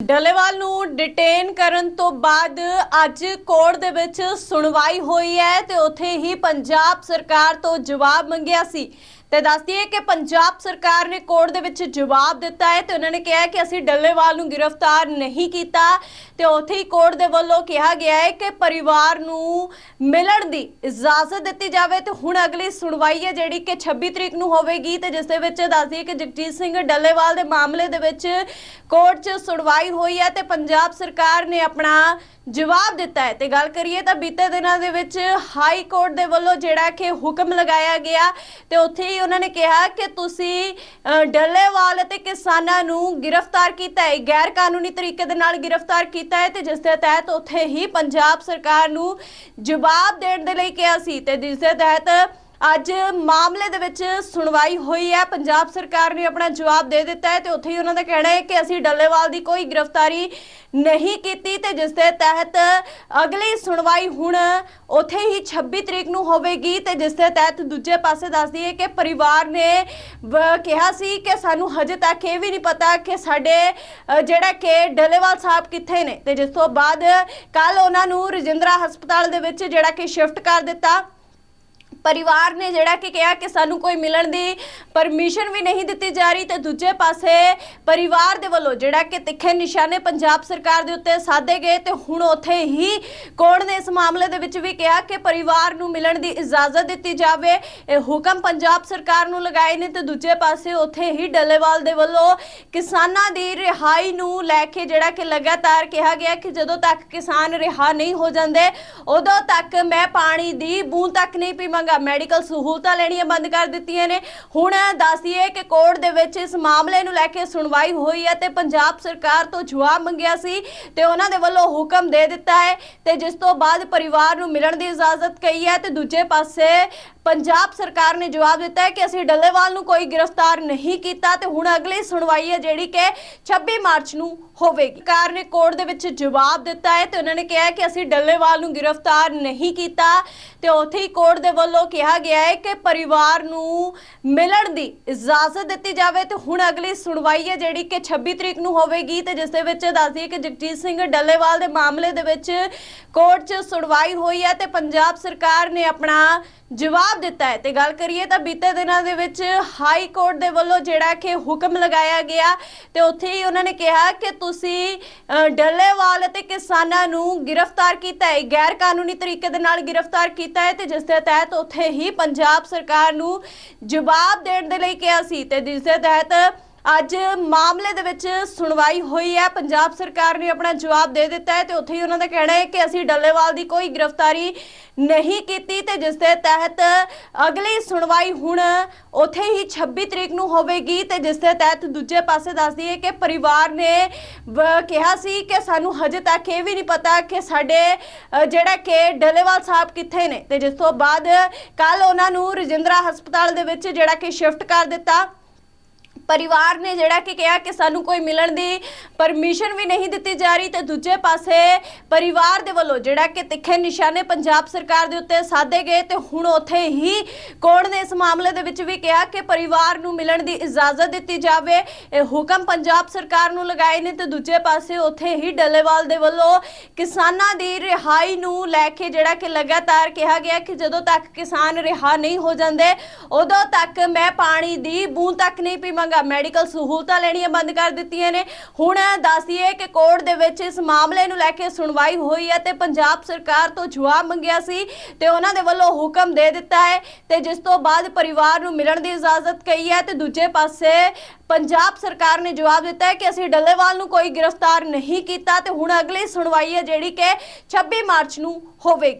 ਡੱਲੇਵਾਲ ਨੂੰ ਡਿਟੇਨ ਕਰਨ ਤੋਂ ਬਾਅਦ ਅੱਜ ਕੋਰਟ ਦੇ ਵਿੱਚ ਸੁਣਵਾਈ ਹੋਈ ਹੈ ਤੇ ਉੱਥੇ ਹੀ ਪੰਜਾਬ ਸਰਕਾਰ ਤੋਂ ਜਵਾਬ ਮੰਗਿਆ ਸੀ। ਤੇ ਦੱਸਦੀ ਹੈ ਕਿ ਪੰਜਾਬ ਸਰਕਾਰ ਨੇ ਕੋਰਟ ਦੇ ਵਿੱਚ ਜਵਾਬ ਦਿੱਤਾ ਹੈ ਤੇ ਉਹਨਾਂ ਨੇ ਕਿਹਾ ਕਿ ਅਸੀਂ ਡੱਲੇਵਾਲ ਨੂੰ ਗ੍ਰਿਫਤਾਰ ਨਹੀਂ ਕੀਤਾ ਤੇ ਉੱਥੇ ਹੀ ਕੋਰਟ ਦੇ ਵੱਲੋਂ ਕਿਹਾ ਗਿਆ ਹੈ ਕਿ ਪਰਿਵਾਰ ਨੂੰ ਮਿਲਣ ਦੀ ਇਜਾਜ਼ਤ ਦਿੱਤੀ ਜਾਵੇ ਤੇ ਹੁਣ ਅਗਲੀ ਸੁਣਵਾਈ ਹੈ ਜਿਹੜੀ ਕਿ 26 ਤਰੀਕ ਨੂੰ ਹੋਵੇਗੀ ਤੇ ਜਿਸ ਦੇ ਵਿੱਚ ਦੱਸਦੀ ਹੈ ਕਿ ਜਗਜੀਤ ਸਿੰਘ ਡੱਲੇਵਾਲ ਦੇ ਮਾਮਲੇ ਦੇ ਵਿੱਚ ਕੋਰਟ 'ਚ ਸੁਣਵਾਈ ਹੋਈ ਹੈ ਤੇ ਪੰਜਾਬ ਸਰਕਾਰ ਨੇ ਆਪਣਾ ਜਵਾਬ ਦਿੱਤਾ ਹੈ। ਤੇ ਗੱਲ ਕਰੀਏ ਤਾਂ ਬੀਤੇ ਦਿਨਾਂ ਦੇ ਵਿੱਚ ਹਾਈ ਕੋਰਟ ਦੇ ਵੱਲੋਂ ਜਿਹੜਾ ਕਿ ਹੁਕਮ ਲਗਾਇਆ ਗਿਆ ਤੇ ਉੱਥੇ ਹੀ ਉਹਨਾਂ ਨੇ ਕਿਹਾ ਕਿ ਤੁਸੀਂ ਅ, ਡੱਲੇਵਾਲ ਅਤੇ ਕਿਸਾਨਾਂ ਨੂੰ ਗ੍ਰਿਫਤਾਰ ਕੀਤਾ ਹੈ ਗੈਰ ਕਾਨੂੰਨੀ ਤਰੀਕੇ ਦੇ ਨਾਲ ਗ੍ਰਿਫਤਾਰ ਕੀਤਾ ਹੈ ਤੇ ਜਿਸ ਦੇ ਤਹਿਤ ਉੱਥੇ ਹੀ ਪੰਜਾਬ ਸਰਕਾਰ ਨੂੰ ਜਵਾਬ ਦੇਣ ਦੇ ਲਈ ਕਿਹਾ ਸੀ ਤੇ ਜਿਸ ਦੇ ਤਹਿਤ ਅੱਜ ਮਾਮਲੇ ਦੇ ਵਿੱਚ ਸੁਣਵਾਈ ਹੋਈ ਹੈ। ਪੰਜਾਬ ਸਰਕਾਰ ਨੇ ਆਪਣਾ ਜਵਾਬ ਦੇ ਦਿੱਤਾ ਹੈ ਤੇ ਉੱਥੇ ਹੀ ਉਹਨਾਂ ਦਾ ਕਹਿਣਾ ਹੈ ਕਿ ਅਸੀਂ ਡੱਲੇਵਾਲ ਦੀ ਕੋਈ ਗ੍ਰਿਫਤਾਰੀ ਨਹੀਂ ਕੀਤੀ ਤੇ ਜਿਸ ਦੇ ਤਹਿਤ ਅਗਲੀ ਸੁਣਵਾਈ ਹੁਣ ਉੱਥੇ ਹੀ 26 ਤਰੀਕ ਨੂੰ ਹੋਵੇਗੀ ਤੇ ਜਿਸ ਦੇ ਤਹਿਤ ਦੂਜੇ ਪਾਸੇ ਦੱਸਦੀ ਹੈ ਕਿ ਪਰਿਵਾਰ ਨੇ ਕਿਹਾ ਸੀ ਕਿ ਸਾਨੂੰ ਹਜੇ ਤੱਕ ਇਹ ਵੀ ਨਹੀਂ ਪਤਾ ਕਿ ਸਾਡੇ ਜਿਹੜਾ ਕਿ ਡੱਲੇਵਾਲ ਸਾਹਿਬ ਕਿੱਥੇ ਨੇ। ਤੇ ਜਿਸ ਤੋਂ ਬਾਅਦ ਕੱਲ ਉਹਨਾਂ ਨੂੰ ਰਜਿੰਦਰਾ ਹਸਪਤਾਲ ਦੇ ਵਿੱਚ ਜਿਹੜਾ ਕਿ ਸ਼ਿਫਟ ਕਰ ਦਿੱਤਾ। ਪਰਿਵਾਰ ਨੇ ਜਿਹੜਾ ਕਿ ਕਿਹਾ ਕਿ ਸਾਨੂੰ ਕੋਈ ਮਿਲਣ ਦੀ ਪਰਮਿਸ਼ਨ ਵੀ ਨਹੀਂ ਦਿੱਤੀ ਜਾ ਰਹੀ ਤੇ ਦੂਜੇ ਪਾਸੇ ਪਰਿਵਾਰ ਦੇ ਵੱਲੋਂ ਜਿਹੜਾ ਕਿ ਤਿੱਖੇ ਨਿਸ਼ਾਨੇ ਪੰਜਾਬ ਸਰਕਾਰ ਦੇ ਉੱਤੇ ਸਾਧੇ ਗਏ ਤੇ ਹੁਣ ਉੱਥੇ ਹੀ ਕੋਰਟ ਨੇ ਇਸ ਮਾਮਲੇ ਦੇ ਵਿੱਚ ਵੀ ਕਿਹਾ ਕਿ ਪਰਿਵਾਰ ਨੂੰ ਮਿਲਣ ਦੀ ਇਜਾਜ਼ਤ ਦਿੱਤੀ ਜਾਵੇ। ਇਹ ਹੁਕਮ ਪੰਜਾਬ ਸਰਕਾਰ ਨੂੰ ਲਗਾਏ ਨੇ ਤੇ ਦੂਜੇ ਪਾਸੇ ਉੱਥੇ ਹੀ ਡੱਲੇਵਾਲ ਦੇ ਵੱਲੋਂ ਕਿਸਾਨਾਂ ਦੀ ਰਿਹਾਈ ਨੂੰ ਲੈ ਕੇ ਜਿਹੜਾ ਕਿ ਲਗਾਤਾਰ ਕਿਹਾ ਗਿਆ ਕਿ ਜਦੋਂ ਤੱਕ ਕਿਸਾਨ ਰਿਹਾ ਨਹੀਂ ਹੋ ਜਾਂਦੇ, ਉਦੋਂ ਤੱਕ ਮੈਂ ਪਾਣੀ ਦੀ ਬੂੰਦ ਤੱਕ ਨਹੀਂ ਪੀਵਾਂਗਾ। ਮੈਡੀਕਲ ਸਹੂਲਤਾਂ ਲੈਣੀਆਂ ਬੰਦ ਕਰ ਦਿੱਤੀਆਂ ਨੇ। ਹੁਣ ਦੱਸਦੀਏ ਕਿ ਕੋਰਟ ਦੇ ਵਿੱਚ ਇਸ ਮਾਮਲੇ ਨੂੰ ਲੈ ਕੇ ਸੁਣਵਾਈ ਹੋਈ ਹੈ ਤੇ ਪੰਜਾਬ ਸਰਕਾਰ ਤੋਂ ਜਵਾਬ ਮੰਗਿਆ ਸੀ ਤੇ ਉਹਨਾਂ ਦੇ ਵੱਲੋਂ ਹੁਕਮ ਦੇ ਦਿੱਤਾ ਹੈ ਤੇ ਜਿਸ ਤੋਂ ਬਾਅਦ ਪਰਿਵਾਰ ਨੂੰ ਮਿਲਣ ਦੀ ਇਜਾਜ਼ਤ ਕਹੀ ਹੈ ਤੇ ਦੂਜੇ ਪਾਸੇ ਪੰਜਾਬ ਸਰਕਾਰ ਨੇ ਜਵਾਬ ਦਿੱਤਾ ਹੈ ਕਿ ਅਸੀਂ ਡੱਲੇਵਾਲ ਨੂੰ ਕੋਈ ਗ੍ਰਿਫਤਾਰ ਨਹੀਂ ਕੀਤਾ ਤੇ ਹੁਣ ਅਗਲੀ ਸੁਣਵਾਈ ਹੈ ਜਿਹੜੀ ਕਿ 26 ਮਾਰਚ ਨੂੰ ਹੋਵੇਗੀ। ਸਰਕਾਰ ਨੇ ਕੋਰਟ ਦੇ ਵਿੱਚ ਜਵਾਬ ਦਿੱਤਾ ਹੈ ਤੇ ਉਹਨਾਂ ਨੇ ਕਿਹਾ ਕਿ ਅਸੀਂ ਡੱਲੇਵਾਲ ਨੂੰ ਗ੍ਰਿਫਤਾਰ ਨਹੀਂ ਕੀਤਾ ਤੇ ਉੱਥੇ ਹੀ ਕੋਰਟ ਦੇ ਵੱਲੋਂ ਕਿਹਾ ਗਿਆ ਹੈ ਕਿ ਪਰਿਵਾਰ ਨੂੰ ਮਿਲਣ ਦੀ ਇਜਾਜ਼ਤ ਦਿੱਤੀ ਜਾਵੇ ਤੇ ਹੁਣ ਅਗਲੀ ਸੁਣਵਾਈ ਹੈ ਜਿਹੜੀ ਕਿ 26 ਤਰੀਕ ਨੂੰ ਹੋਵੇਗੀ ਤੇ ਜਿਸ ਦੇ ਵਿੱਚ ਦੱਸਦੀ ਹੈ ਕਿ ਜਗਜੀਤ ਸਿੰਘ ਡੱਲੇਵਾਲ ਦੇ ਮਾਮਲੇ ਦੇ ਵਿੱਚ ਕੋਰਟ 'ਚ ਸੁਣਵਾਈ ਹੋਈ ਹੈ ਤੇ ਪੰਜਾਬ ਸਰਕਾਰ ਨੇ ਆਪਣਾ ਜਵਾਬ ਦਿੱਤਾ ਹੈ। ਤੇ ਗੱਲ ਕਰੀਏ ਤਾਂ ਬੀਤੇ ਦਿਨਾਂ ਦੇ ਵਿੱਚ ਹਾਈ ਕੋਰਟ ਦੇ ਵੱਲੋਂ ਜਿਹੜਾ ਕਿ ਹੁਕਮ ਲਗਾਇਆ ਗਿਆ, ਤੇ ਉੱਥੇ ਹੀ ਉਹਨਾਂ ਨੇ ਕਿਹਾ ਕਿ ਤੁਸੀਂ ਡੱਲੇਵਾਲ ਅਤੇ ਕਿਸਾਨਾਂ ਨੂੰ ਗ੍ਰਿਫਤਾਰ ਕੀਤਾ ਹੈ। ਗੈਰ ਕਾਨੂੰਨੀ ਤਰੀਕੇ ਦੇ ਨਾਲ ਗ੍ਰਿਫਤਾਰ ਕੀਤਾ ਹੈ ਤੇ ਜਿਸ ਦੇ ਤਹਿਤ ਉੱਥੇ ਹੀ ਪੰਜਾਬ ਸਰਕਾਰ ਨੂੰ ਜਵਾਬ ਦੇਣ ਦੇ ਲਈ ਕਿਹਾ ਸੀ ਤੇ ਜਿਸ ਦੇ ਤਹਿਤ ਅੱਜ ਮਾਮਲੇ ਦੇ ਵਿੱਚ ਸੁਣਵਾਈ ਹੋਈ ਹੈ। ਪੰਜਾਬ ਸਰਕਾਰ ਨੇ ਆਪਣਾ ਜਵਾਬ ਦੇ ਦਿੱਤਾ ਹੈ ਤੇ ਉੱਥੇ ਹੀ ਉਹਨਾਂ ਦਾ ਕਹਿਣਾ ਹੈ ਕਿ ਅਸੀਂ ਡੱਲੇਵਾਲ ਦੀ ਕੋਈ ਗ੍ਰਿਫਤਾਰੀ ਨਹੀਂ ਕੀਤੀ ਤੇ ਜਿਸ ਦੇ ਤਹਿਤ ਅਗਲੀ ਸੁਣਵਾਈ ਹੁਣ ਉੱਥੇ ਹੀ 26 ਤਰੀਕ ਨੂੰ ਹੋਵੇਗੀ ਤੇ ਜਿਸ ਦੇ ਤਹਿਤ ਦੂਜੇ ਪਾਸੇ ਦੱਸਦੀ ਹੈ ਕਿ ਪਰਿਵਾਰ ਨੇ ਕਿਹਾ ਸੀ ਕਿ ਸਾਨੂੰ ਹਜੇ ਤੱਕ ਇਹ ਵੀ ਨਹੀਂ ਪਤਾ ਕਿ ਸਾਡੇ ਜਿਹੜਾ ਕਿ ਡੱਲੇਵਾਲ ਸਾਹਿਬ ਕਿੱਥੇ ਨੇ ਤੇ ਜਿਸ ਤੋਂ ਬਾਅਦ ਕੱਲ ਉਹਨਾਂ ਨੂੰ ਰਜਿੰਦਰਾ ਹਸਪਤਾਲ ਦੇ ਵਿੱਚ ਜਿਹੜਾ ਕਿ ਸ਼ਿਫਟ ਕਰ ਦਿੱਤਾ। ਪਰਿਵਾਰ ਨੇ ਜਿਹੜਾ ਕਿ ਕਿਹਾ ਕਿ ਸਾਨੂੰ ਕੋਈ ਮਿਲਣ ਦੀ ਪਰਮਿਸ਼ਨ ਵੀ ਨਹੀਂ ਦਿੱਤੀ ਜਾ ਰਹੀ ਤੇ ਦੂਜੇ ਪਾਸੇ ਪਰਿਵਾਰ ਦੇ ਵੱਲੋਂ ਜਿਹੜਾ ਕਿ ਤਿੱਖੇ ਨਿਸ਼ਾਨੇ ਪੰਜਾਬ ਸਰਕਾਰ ਦੇ ਉੱਤੇ ਸਾਧੇ ਗਏ ਤੇ ਹੁਣ ਉੱਥੇ ਹੀ ਕੋਰਟ ਨੇ ਇਸ ਮਾਮਲੇ ਦੇ ਵਿੱਚ ਵੀ ਕਿਹਾ ਕਿ ਪਰਿਵਾਰ ਨੂੰ ਮਿਲਣ ਦੀ ਇਜਾਜ਼ਤ ਦਿੱਤੀ ਜਾਵੇ। ਇਹ ਹੁਕਮ ਪੰਜਾਬ ਸਰਕਾਰ ਨੂੰ ਲਗਾਏ ਨੇ ਤੇ ਦੂਜੇ ਪਾਸੇ ਉੱਥੇ ਹੀ ਡੱਲੇਵਾਲ ਦੇ ਵੱਲੋਂ ਕਿਸਾਨਾਂ ਦੀ ਰਿਹਾਈ ਨੂੰ ਲੈ ਕੇ ਜਿਹੜਾ ਕਿ ਲਗਾਤਾਰ ਕਿਹਾ ਗਿਆ ਕਿ ਜਦੋਂ ਤੱਕ ਕਿਸਾਨ ਰਿਹਾ ਨਹੀਂ ਹੋ ਜਾਂਦੇ, ਉਦੋਂ ਤੱਕ ਮੈਂ ਪਾਣੀ ਦੀ ਬੂੰਦ ਤੱਕ ਨਹੀਂ ਪੀਵਾਂਗਾ। ਮੈਡੀਕਲ ਸਹੂਲਤਾਂ ਲੈਣੀਆਂ ਬੰਦ ਕਰ ਦਿੱਤੀਆਂ ਨੇ। ਹੁਣ ਦੱਸੀਏ ਕਿ ਕੋਰਟ ਦੇ ਵਿੱਚ ਇਸ ਮਾਮਲੇ ਨੂੰ ਲੈ ਕੇ ਸੁਣਵਾਈ ਹੋਈ ਹੈ ਤੇ ਪੰਜਾਬ ਸਰਕਾਰ ਤੋਂ ਜਵਾਬ ਮੰਗਿਆ ਸੀ ਤੇ ਉਹਨਾਂ ਦੇ ਵੱਲੋਂ ਹੁਕਮ ਦੇ ਦਿੱਤਾ ਹੈ ਤੇ ਜਿਸ ਤੋਂ ਬਾਅਦ ਪਰਿਵਾਰ ਨੂੰ ਮਿਲਣ ਦੀ ਇਜਾਜ਼ਤ ਕਹੀ ਹੈ ਤੇ ਦੂਜੇ ਪਾਸੇ ਪੰਜਾਬ ਸਰਕਾਰ ਨੇ ਜਵਾਬ ਦਿੱਤਾ ਹੈ ਕਿ ਅਸੀਂ ਡੱਲੇਵਾਲ ਨੂੰ ਕੋਈ ਗ੍ਰਿਫਤਾਰ ਨਹੀਂ ਕੀਤਾ ਤੇ ਹੁਣ ਅਗਲੀ ਸੁਣਵਾਈ ਹੈ ਜਿਹੜੀ ਕਿ 26 ਮਾਰਚ ਨੂੰ ਹੋਵੇਗੀ।